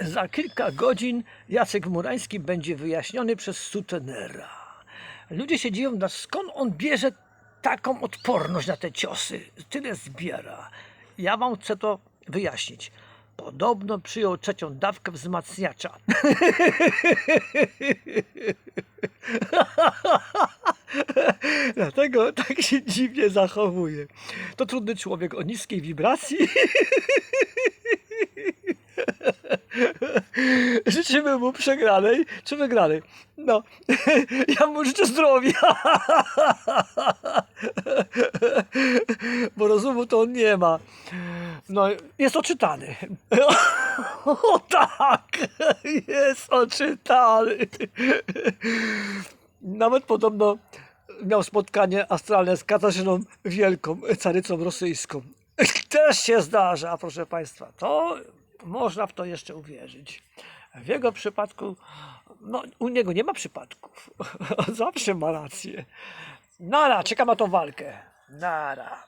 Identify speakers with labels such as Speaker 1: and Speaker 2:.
Speaker 1: Za kilka godzin Jacek Murański będzie wyjaśniony przez sutenera. Ludzie się dziwią, na skąd on bierze taką odporność na te ciosy, tyle zbiera. Ja wam chcę to wyjaśnić. Podobno przyjął trzecią dawkę wzmacniacza. Dlatego tak się dziwnie zachowuje. To trudny człowiek o niskiej wibracji. Życzymy mu przegranej czy wygranej. No, ja mu życzę zdrowia. Bo rozumu to on nie ma. No, jest oczytany. O tak, jest oczytany. Nawet podobno miał spotkanie astralne z Katarzyną Wielką, carycą rosyjską. Też się zdarza, proszę Państwa. To można w to jeszcze uwierzyć. W jego przypadku, no u niego nie ma przypadków. Zawsze ma rację. Nara, czekam na tą walkę. Nara.